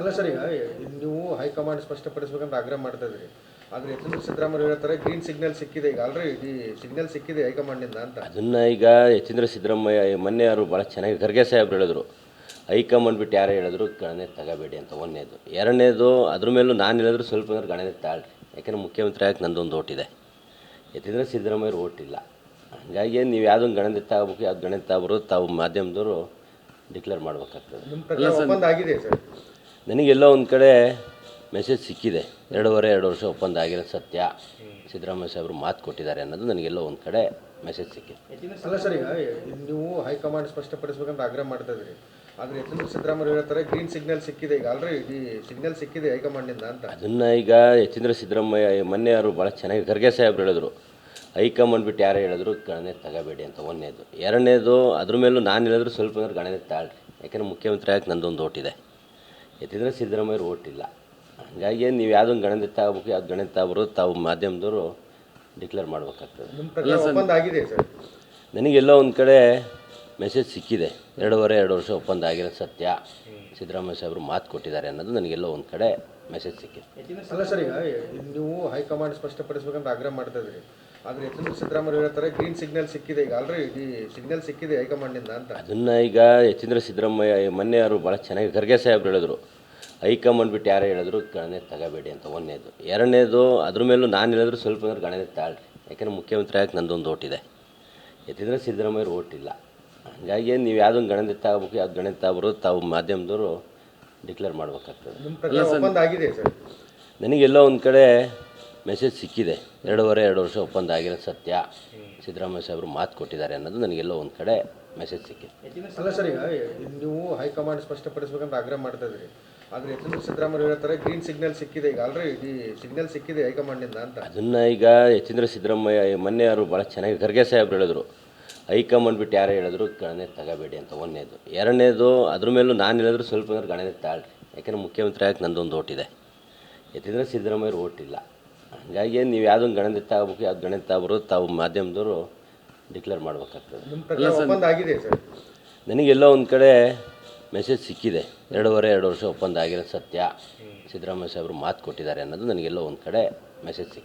ಅಲ್ಲ ಸರ್ ಈಗ ನೀವು ಹೈಕಮಾಂಡ್ ಸ್ಪಷ್ಟಪಡಿಸ್ಬೇಕಂತ ಆಗ್ರಹ ಮಾಡ್ತಾ ಇದ್ರಿ. ಆದ್ರೆ ಯತೀಂದ್ರ ಸಿದ್ದರಾಮಯ್ಯ ಹೇಳ್ತಾರೆ ಗ್ರೀನ್ ಸಿಗ್ನಲ್ ಸಿಕ್ಕಿದೆ. ಈಗ ಆಲ್ರೆಡಿ ಸಿಗ್ನಲ್ ಸಿಕ್ಕಿದೆ ಹೈಕಮಾಂಡಿಂದ ಅಂತ. ಅದನ್ನ ಈಗ ಯತೀಂದ್ರ ಸಿದ್ದರಾಮಯ್ಯ ಮೊನ್ನೆ ಅವರು ಭಾಳ ಚೆನ್ನಾಗಿ ಖರ್ಗೆ ಸಾಹೇಬ್ರು ಹೇಳಿದ್ರು. ಹೈಕಮಾಂಡ್ ಬಿಟ್ಟು ಯಾರು ಹೇಳಿದ್ರು ಗಣನೆ ತಗೋಬೇಡಿ ಅಂತ ಒಂದನೇದು. ಎರಡನೇದು ಅದ್ರ ಮೇಲೂ ನಾನು ಹೇಳಿದ್ರು ಸ್ವಲ್ಪ ಅಂದ್ರೆ ಗಣನೆ ತಾಳ್ರಿ. ಯಾಕಂದ್ರೆ ಮುಖ್ಯಮಂತ್ರಿ ಆಗಕ್ಕೆ ನಂದೊಂದು ಓಟಿದೆ ಯತೀಂದ್ರ ಸಿದ್ದರಾಮಯ್ಯರು ಓಟಿಲ್ಲ ಹಾಗಾಗಿ ನೀವು ಯಾವುದೊಂದು ಗಣನೆ ತಗೋಬೇಕು ಯಾವ್ದು ಗಣನೆ ತಗೋಬರೋದು ತಾವು ಮಾಧ್ಯಮದವರು ಡಿಕ್ಲೇರ್ ಮಾಡ್ಬೇಕಾಗ್ತದೆ. ನನಗೆಲ್ಲೋ ಒಂದು ಕಡೆ ಮೆಸೇಜ್ ಸಿಕ್ಕಿದೆ. ಎರಡೂವರೆ ಎರಡು ವರ್ಷ ಒಪ್ಪಂದ ಆಗಿರೋ ಸತ್ಯ. ಸಿದ್ದರಾಮಯ್ಯ ಸಾಹೇಬರು ಮಾತು ಕೊಟ್ಟಿದ್ದಾರೆ ಅನ್ನೋದು ನನಗೆಲ್ಲೋ ಒಂದು ಕಡೆ ಮೆಸೇಜ್ ಸಿಕ್ಕಿದೆ. ಅಲ್ಲ ಸರ್ ಈಗ ನೀವು ಹೈಕಮಾಂಡ್ ಸ್ಪಷ್ಟಪಡಿಸ್ಬೇಕಂತ ಆಗ್ರಹ ಮಾಡ್ತಾ ಇದ್ರಿ ಆದರೆ ಯತೀಂದ್ರ ಸಿದ್ದರಾಮಯ್ಯ ಹೇಳ್ತಾರೆ ಗ್ರೀನ್ ಸಿಗ್ನಲ್ ಸಿಕ್ಕಿದೆ. ಈಗ ಆಲ್ರೆಡಿ ಸಿಗ್ನಲ್ ಸಿಕ್ಕಿದೆ ಹೈಕಮಾಂಡಿಂದ ಅಂತ. ಅದನ್ನು ಈಗ ಯತೀಂದ್ರ ಸಿದ್ದರಾಮಯ್ಯ ಮೊನ್ನೆ ಅವರು ಭಾಳ ಚೆನ್ನಾಗಿ ಖರ್ಗೆ ಸಾಹೇಬ್ರು ಹೇಳಿದ್ರು. ಹೈಕಮಾಂಡ್ ಬಿಟ್ಟು ಯಾರೇ ಹೇಳಿದ್ರು ಗಣನೆ ತಗೋಬೇಡಿ ಅಂತ ಒಂದನೇದು. ಎರಡನೇದು ಅದ್ರ ಮೇಲೂ ನಾನು ಹೇಳಿದ್ರು ಸ್ವಲ್ಪ ಅಂದ್ರೆ ಗಣನೆ ತಾಳ್ರಿ. ಯಾಕಂದ್ರೆ ಮುಖ್ಯಮಂತ್ರಿ ಆಗಿ ನಂದೊಂದು ಓಟಿದೆ ಯತೀಂದ್ರ ಸಿದ್ದರಾಮಯ್ಯರು ಓಟಿಲ್ಲ. ಹಾಗಾಗಿ ನೀವು ಯಾವುದೊಂದು ಗಣಿತ ತಗೋಬೇಕು ಯಾವ್ದು ಗಣಿತ ಅವರು ತಾವು ಮಾಧ್ಯಮದವರು ಡಿಕ್ಲೇರ್ ಮಾಡ್ಬೇಕಾಗ್ತದೆ. ನನಗೆಲ್ಲೋ ಒಂದು ಕಡೆ ಮೆಸೇಜ್ ಸಿಕ್ಕಿದೆ. ಎರಡೂವರೆ ಎರಡು ವರ್ಷ ಒಪ್ಪಂದ ಆಗಿರೋ ಸತ್ಯ. ಸಿದ್ದರಾಮಯ್ಯ ಸಾಹೇಬರು ಮಾತು ಕೊಟ್ಟಿದ್ದಾರೆ ಅನ್ನೋದು ನನಗೆಲ್ಲೋ ಒಂದು ಕಡೆ ಮೆಸೇಜ್ ಸಿಕ್ಕಿದೆ. ಅಲ್ಲ ಸರ್ ಈಗ ನೀವು ಹೈಕಮಾಂಡ್ ಸ್ಪಷ್ಟಪಡಿಸ್ಬೇಕಂತ ಆಗ್ರಹ ಮಾಡ್ತಾ ಇದ್ರಿ. ಆದರೆ ಯತೀಂದ್ರ ಸಿದ್ದರಾಮಯ್ಯ ಹೇಳ್ತಾರೆ ಗ್ರೀನ್ ಸಿಗ್ನಲ್ ಸಿಕ್ಕಿದೆ. ಈಗ ಆಲ್ರೆಡಿ ಸಿಗ್ನಲ್ ಸಿಕ್ಕಿದೆ ಹೈಕಮಾಂಡಿಂದ ಅಂತ. ಅದನ್ನ ಈಗ ಯತೀಂದ್ರ ಸಿದ್ದರಾಮಯ್ಯ ಮೊನ್ನೆ ಅವರು ಭಾಳ ಚೆನ್ನಾಗಿ ಖರ್ಗೆ ಸಾಹೇಬ್ರು ಹೇಳಿದ್ರು. ಹೈಕಮಾಂಡ್ ಬಿಟ್ಟು ಯಾರೇ ಹೇಳಿದ್ರು ಗಣನೆ ತಗೋಬೇಡಿ ಅಂತ ಒಂದನೇದು. ಎರಡನೇದು ಅದ್ರ ಮೇಲೂ ನಾನು ಹೇಳಿದ್ರು ಸ್ವಲ್ಪ ಅಂದ್ರೆ ಗಣನೆ ತಾಳ್ರಿ. ಯಾಕಂದ್ರೆ ಮುಖ್ಯಮಂತ್ರಿ ಆಗಕ್ಕೆ ನಂದೊಂದು ಓಟಿದೆ ಎತ್ತಿದ್ರೆ ಸಿದ್ದರಾಮಯ್ಯರು ಓಟಿಲ್ಲ ಹಾಗಾಗಿ ನೀವು ಯಾವುದೊಂದು ಗಣನೆ ತಗೋಬೇಕು ಯಾವ್ದು ಗಣನೆ ತಗೋಬರೋದು ತಾವು ಮಾಧ್ಯಮದವರು ಡಿಕ್ಲೇರ್ ಮಾಡ್ಬೇಕಾಗ್ತದೆ. ನಿಮ್ಮ ಒಪ್ಪಂದ ಆಗಿದೆ ಸರ್. ನನಗೆಲ್ಲೋ ಒಂದು ಕಡೆ ಮೆಸೇಜ್ ಸಿಕ್ಕಿದೆ. ಎರಡೂವರೆ ಎರಡು ವರ್ಷ ಒಪ್ಪಂದ ಆಗಿರೋ ಸತ್ಯ. ಸಿದ್ದರಾಮಯ್ಯ ಸಾಹೇಬರು ಮಾತು ಕೊಟ್ಟಿದ್ದಾರೆ ಅನ್ನೋದು ನನಗೆಲ್ಲೋ ಒಂದು ಕಡೆ ಮೆಸೇಜ್ ಸಿಕ್ಕಿದೆ. ಅಲ್ಲ ಸರ್ ಈಗ ನೀವು ಹೈಕಮಾಂಡ್ ಸ್ಪಷ್ಟಪಡಿಸ್ಬೇಕಂತ ಆಗ್ರಹ ಮಾಡ್ತಾ ಇದ್ರಿ. ಆದ್ರೆ ಯತೀಂದ್ರ ಸಿದ್ದರಾಮಯ್ಯ ಹೇಳ್ತಾರೆ ಗ್ರೀನ್ ಸಿಗ್ನಲ್ ಸಿಕ್ಕಿದೆ. ಈಗ ಆಲ್ರೆಡಿ ಸಿಗ್ನಲ್ ಸಿಕ್ಕಿದೆ ಹೈಕಮಾಂಡಿಂದ ಅಂತ. ಅದನ್ನ ಈಗ ಯತೀಂದ್ರ ಸಿದ್ದರಾಮಯ್ಯ ಮೊನ್ನೆ ಅವರು ಭಾಳ ಚೆನ್ನಾಗಿ ಖರ್ಗೆ ಸಾಹೇಬ್ರು ಹೇಳಿದ್ರು. ಹೈಕಮಾಂಡ್ ಬಿಟ್ಟು ಯಾರೇ ಹೇಳಿದ್ರು ಗಣನೆ ತಗೋಬೇಡಿ ಅಂತ ಒಂದನೇದು. ಎರಡನೇದು ಅದ್ರ ಮೇಲೂ ನಾನು ಹೇಳಿದ್ರು ಸ್ವಲ್ಪ ಅಂದ್ರೆ ಗಣನೆ ತಾಳ್ರಿ. ಯಾಕಂದ್ರೆ ಮುಖ್ಯಮಂತ್ರಿ ಆಗಕ್ಕೆ ನಂದೊಂದು ಓಟಿದೆ ಯತೀಂದ್ರ ಸಿದ್ದರಾಮಯ್ಯರು ಓಟಿಲ್ಲ ಹಾಗಾಗಿ ನೀವು ಯಾವುದೊಂದು ಗಣನೆ ತಗೋಬೇಕು ಯಾವ್ದು ಗಣನೆ ತಗೋಬರೋದು ತಾವು ಮಾಧ್ಯಮದವರು ಡಿಕ್ಲೇರ್ ಮಾಡ್ಬೇಕಾಗ್ತದೆ. ಆಗಿದೆ ಸರ್? ನನಗೆಲ್ಲೋ ಒಂದು ಕಡೆ ಮೆಸೇಜ್ ಸಿಕ್ಕಿದೆ. ಎರಡೂವರೆ, ಎರಡು ವರ್ಷ ಒಪ್ಪಂದ ಆಗಿರೋದು ಸತ್ಯ. ಸಿದ್ದರಾಮಯ್ಯ ಸಾಹೇಬರು ಮಾತು ಕೊಟ್ಟಿದ್ದಾರೆ ಅನ್ನೋದು ನನಗೆಲ್ಲೋ ಒಂದು ಕಡೆ ಮೆಸೇಜ್ ಸಿಕ್ಕಿದೆ.